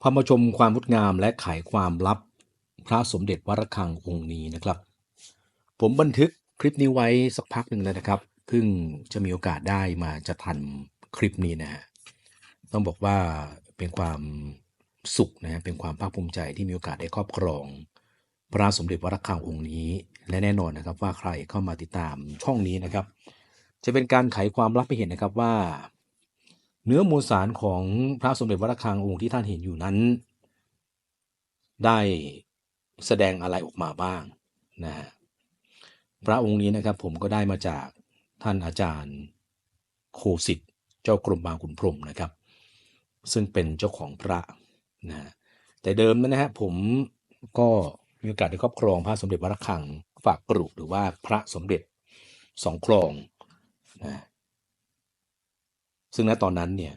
พามาชมความงดงามและไขความลับ พระสมเด็จวัดระฆังองค์นี้นะครับ ผมบันทึกคลิปนี้ไว้สักพักหนึ่งแล้วนะครับเพิ่งจะมีโอกาสได้มาจะทันคลิปนี้นะฮะต้องบอกว่าเป็นความสุขนะฮะเป็นความภาคภูมิใจที่มีโอกาสได้ครอบครอง พระสมเด็จวัดระฆังองค์นี้ และแน่นอนนะครับว่าใครเข้ามาติดตามช่องนี้นะครับ จะเป็นการไขความลับให้เห็นนะครับว่า เนื้อมวลสารของพระสมเด็จวัดระฆังองค์ที่ท่านเห็นอยู่นั้น ได้แสดงอะไรออกมาบ้างนะฮะพระองค์นี้นะครับผมก็ได้มาจากท่านอาจารย์โคสิทธิ์เจ้ากรมบางขุนพรมนะครับ ซึ่งเป็นเจ้าของพระนะฮะแต่เดิมนั้นนะฮะผมก็มีโอกาสได้ครอบครองพระสมเด็จวัดระฆังฝากปรุหรือว่าพระสมเด็จสองครองนะ ซึ่งณตอนนั้นเนี่ย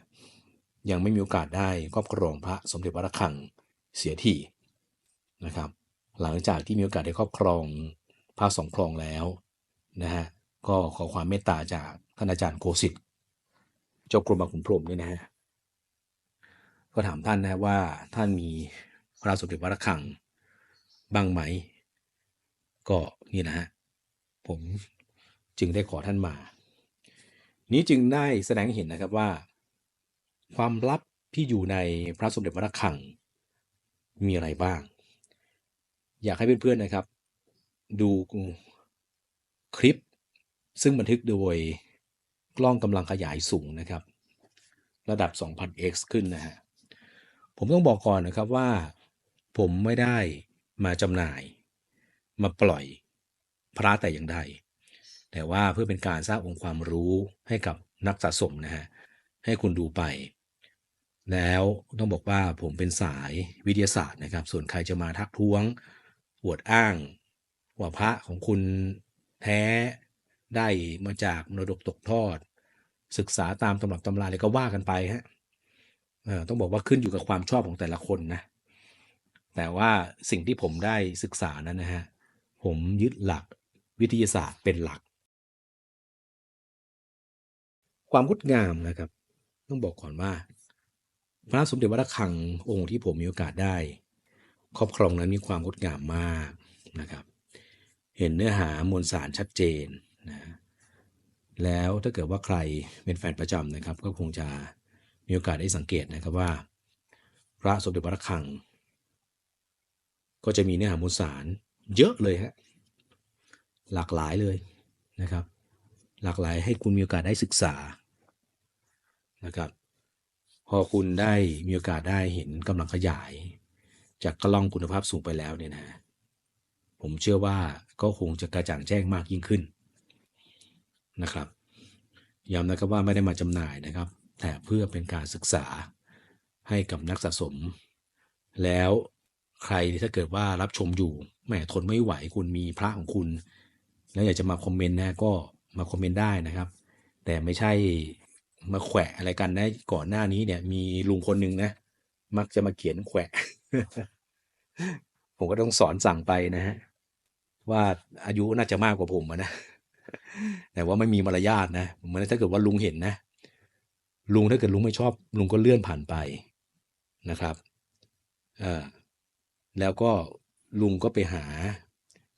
ยังไม่มีโอกาสได้ครอบครองพระสมเด็จวัดระฆังเสียทีนะครับ หลังจากที่มีโอกาสได้ครอบครองพระสองครองแล้วนะฮะก็ขอความเมตตาจากท่านอาจารย์โกสิทธิ์เจ้ากรมบางขุนพรหมเนี่ยนะฮะก็ถามท่านนะว่าท่านมีพระสมเด็จวัดระฆังบ้างไหม ก็นี่นะฮะผมจึงได้ขอท่านมา นี้จึงได้แสดงให้เห็นนะครับว่า ความลับที่อยู่ในพระสมเด็จวัดระฆังมีอะไรบ้าง อยากให้เพื่อนๆนะครับ ดูคลิป ซึ่งบันทึกโดยกล้องกำลังขยายสูงนะครับ ระดับ 2000x ขึ้นนะฮะ ผมต้องบอกก่อนนะครับว่า ผมไม่ได้มาจำหน่าย มาปล่อยพระแต่อย่างใด แต่ว่าเพื่อเป็นการสร้างองค์ความรู้ให้กับนักสะสมนะฮะให้คุณดูไป แล้วต้องบอกว่าผมเป็นสายวิทยาศาสตร์นะครับ ส่วนใครจะมาทักท้วงอวดอ้างว่าพระของคุณแท้ได้มาจากมรดกตกทอด ศึกษาตามตำรับตำราอะไรก็ว่ากันไปฮะต้องบอกว่าขึ้นอยู่กับความชอบของแต่ละคนนะแต่ว่าสิ่งที่ผมได้ศึกษานั้นนะฮะผมยึดหลักวิทยาศาสตร์เป็นหลัก ความงดงามนะครับ ต้องบอกก่อนว่า พระสมเด็จวัดระฆังองค์ที่ผมมีโอกาสได้ ครอบครองนั้นมีความงดงามมากนะครับ เห็นเนื้อหามวลสารชัดเจนนะแล้วถ้าเกิดว่าใครเป็นแฟนประจำนะครับ ก็คงจะมีโอกาสได้สังเกตนะครับว่า พระสมเด็จวัดระฆัง ก็จะมีเนื้อหามวลสารเยอะเลยฮะหลากหลายเลยนะครับ หลากหลายให้คุณมีโอกาสได้ศึกษา นะครับ พอคุณได้มีโอกาสได้เห็นกำลังขยาย จากกล้องคุณภาพสูงไปแล้วเนี่ยนะผมเชื่อว่าก็คงจะกระจ่างแจ้งมากยิ่งขึ้นนะครับย้ำนะครับว่าไม่ได้มาจำหน่ายนะครับ แต่เพื่อเป็นการศึกษาให้กับนักสะสม แล้วใครถ้าเกิดว่ารับชมอยู่แหมทนไม่ไหวคุณมีพระของคุณ แล้วอยากจะมาคอมเมนต์นะก็มาคอมเมนต์ได้นะครับ แต่ไม่ใช่ มาแขวะอะไรกันนะก่อนหน้านี้เนี่ย มีลุงคนหนึ่งนะ มักจะมาเขียนแขวะ ผมก็ต้องสอนสั่งไปนะฮะว่าอายุน่าจะมากกว่าผมนะแต่ว่าไม่มีมารยาทนะเหมือนถ้าเกิดว่าลุงเห็นนะ ลุงถ้าเกิดลุงไม่ชอบ ลุงก็เลื่อนผ่านไปนะครับเออแล้วก็ลุงก็ไปหา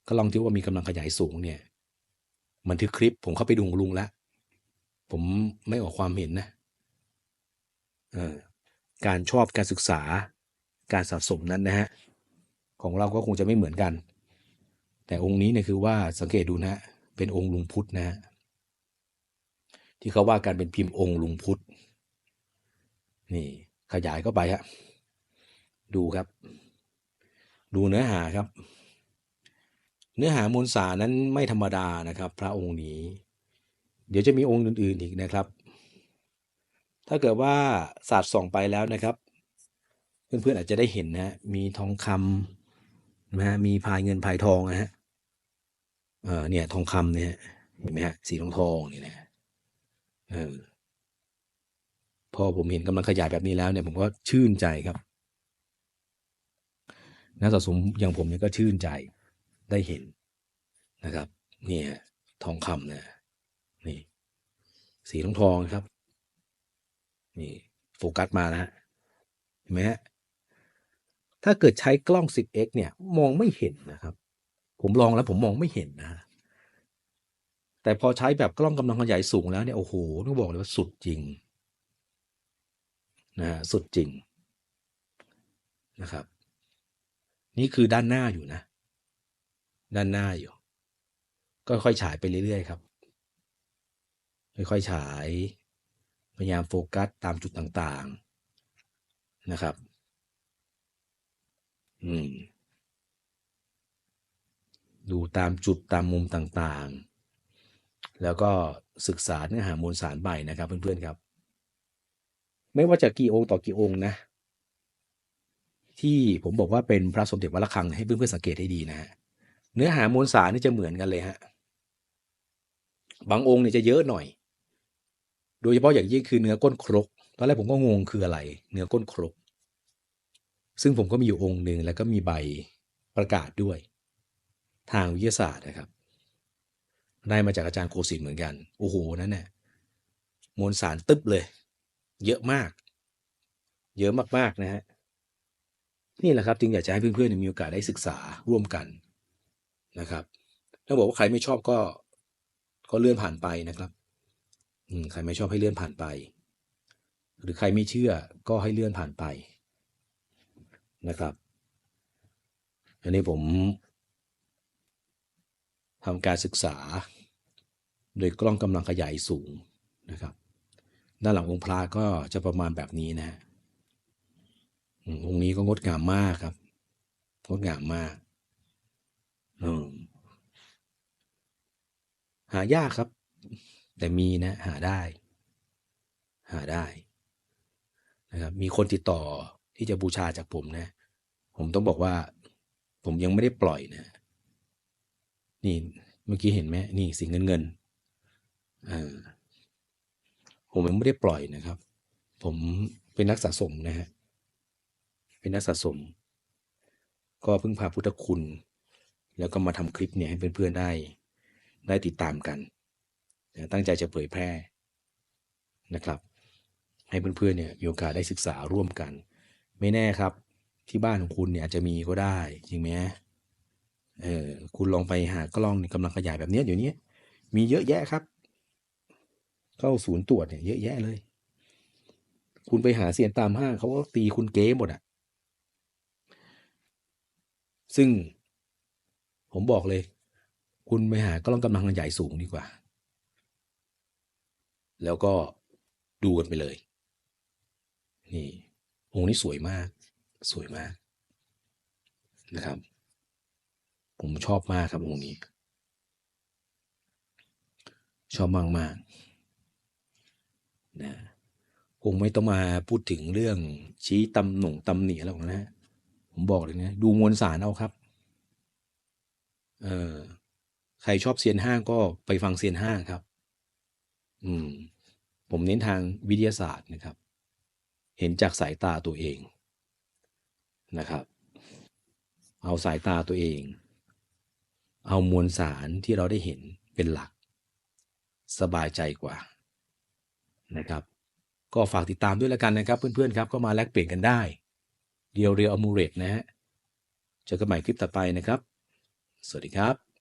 ก็ลองที่ว่ามีกำลังขยายสูงเนี่ย มันถือคลิปผมเข้าไปดูลุงแล้ว ผมไม่ออกความเห็นนะการชอบการศึกษาการสะสมนั้นนะฮะของเราก็คงจะไม่เหมือนกัน แต่องค์นี้เนี่ยคือว่าสังเกตดูนะ เป็นองค์ลุงพุทธนะฮะที่เขาว่าการเป็นพิมพ์องค์ลุงพุทธนี่ขยายเข้าไปฮะดูครับ ดูเนื้อหาครับ เนื้อหามวลสารนั้นไม่ธรรมดานะครับ พระองค์นี้ เดี๋ยวจะมีองค์อื่นๆอีกนะครับ ถ้าเกิดว่าศาสตร์ส่องไปแล้วนะครับ เพื่อนๆอาจจะได้เห็นนะมีทองคำนะฮะมีพายเงินพายทองนะฮะเออเนี่ยทองคำเนี่ยเห็นไหมฮะสีทองทองนี่นะเออพอผมเห็นกำลังขยายแบบนี้แล้วเนี่ยผมก็ชื่นใจครับนักสะสมอย่างผมเนี่ยก็ชื่นใจได้เห็นนะครับ เนี่ยทองคำเนี่ย สีทองทองครับ นี่โฟกัสมานะฮะเห็นไหมฮะถ้าเกิดใช้กล้อง 10x เนี่ย มองไม่เห็นนะครับ ผมลองแล้วผมมองไม่เห็นนะ แต่พอใช้แบบกล้องกำลังขยายสูงแล้วเนี่ยโอ้โหต้องบอกเลยว่าสุดจริงนะฮะสุดจริงนะครับ นี่คือด้านหน้าอยู่นะ ด้านหน้าอยู่ ก็ค่อยฉายไปเรื่อยๆครับ ค่อยๆฉาย พยายามโฟกัสตามจุดต่างๆนะครับ อืม ดูตามจุดตามมุมต่างๆ แล้วก็ศึกษาเนื้อหามวลสารใบนะครับ เพื่อนๆครับ ไม่ว่าจะกี่องค์ต่อกี่องค์นะ ที่ผมบอกว่าเป็นพระสมเด็จวัดระฆังให้เพื่อนๆสังเกตให้ดีนะฮะเนื้อหามวลสารนี่จะเหมือนกันเลยฮะบางองค์เนี่ยจะเยอะหน่อย โดยเฉพาะอย่างยิ่งคือเนื้อก้นครก ตอนแรกผมก็งงคืออะไร เนื้อก้นครก ซึ่งผมก็มีอยู่องค์หนึ่งแล้วก็มีใบประกาศด้วย ทางวิทยาศาสตร์นะครับ ได้มาจากอาจารย์โคสินเหมือนกัน โอ้โห นั่นน่ะมวลสารตึ๊บเลย เยอะมาก เยอะมากๆนะฮะ นี่แหละครับจึงอยากจะให้เพื่อนๆมีโอกาสได้ศึกษาร่วมกันนะครับ ถ้าบอกว่าใครไม่ชอบก็ก็เลื่อนผ่านไปนะครับ ใครไม่ชอบให้เลื่อนผ่านไป หรือใครไม่เชื่อก็ให้เลื่อนผ่านไปนะครับ อันนี้ผมทำการศึกษา โดยกล้องกำลังขยายสูงนะครับ ด้านหลังองค์พระก็จะประมาณแบบนี้นะองค์นี้ก็งดงามมากครับ งดงามมากหายากครับ แต่มีนะหาได้ หาได้นะครับมีคนติดต่อที่จะบูชาจากผมนะ ผมต้องบอกว่า ผมยังไม่ได้ปล่อยนะ นี่เมื่อกี้เห็นไหมนี่สีเงินเงินอ่าผมยังไม่ได้ปล่อยนะครับ ผมเป็นนักสะสมนะฮะเป็นนักสะสม ก็เพิ่งพาพุทธคุณ แล้วก็มาทำคลิปเนี่ยให้เพื่อนๆได้ ได้ติดตามกัน ตั้งใจจะเผยแพร่นะครับ ให้เพื่อนๆเนี่ยมีโอกาสได้ศึกษาร่วมกัน ไม่แน่ครับ ที่บ้านของคุณเนี่ยอาจจะมีก็ได้จริงไหมเออคุณลองไปหากล้องกำลังขยายแบบนี้ยเดี๋ยวนี้มีเยอะแยะครับ เข้าศูนย์ตรวจเนี่ยเยอะแยะเลย คุณไปหาเซียนตามห้างเขาก็ตีคุณเก๊หมดอะซึ่งผมบอกเลย คุณไปหากล้องกำลังขยายสูงดีกว่า แล้วก็ดูกันไปเลย นี่องค์นี้สวยมาก สวยมากนะครับ ผมชอบมากครับองค์นี้ ชอบมากมากนะคงไม่ต้องมาพูดถึงเรื่องชี้ตำหน่งตำหนิแล้วหรอกนะ ผมบอกเลยนะ ดูมวลสารเอาครับ เออใครชอบเซียนห้างก็ไปฟังเซียนห้างครับ อืม ผมเน้นทางวิทยาศาสตร์นะครับ เห็นจากสายตาตัวเองนะครับ เอาสายตาตัวเอง เอามวลสารที่เราได้เห็นเป็นหลัก สบายใจกว่านะครับ ก็ฝากติดตามด้วยแล้วกันนะครับ เพื่อนๆครับก็มาแลกเปลี่ยนกันได้เรียวเรียวอมูเรตนะฮะเจอกันใหม่คลิปต่อไปนะครับ สวัสดีครับ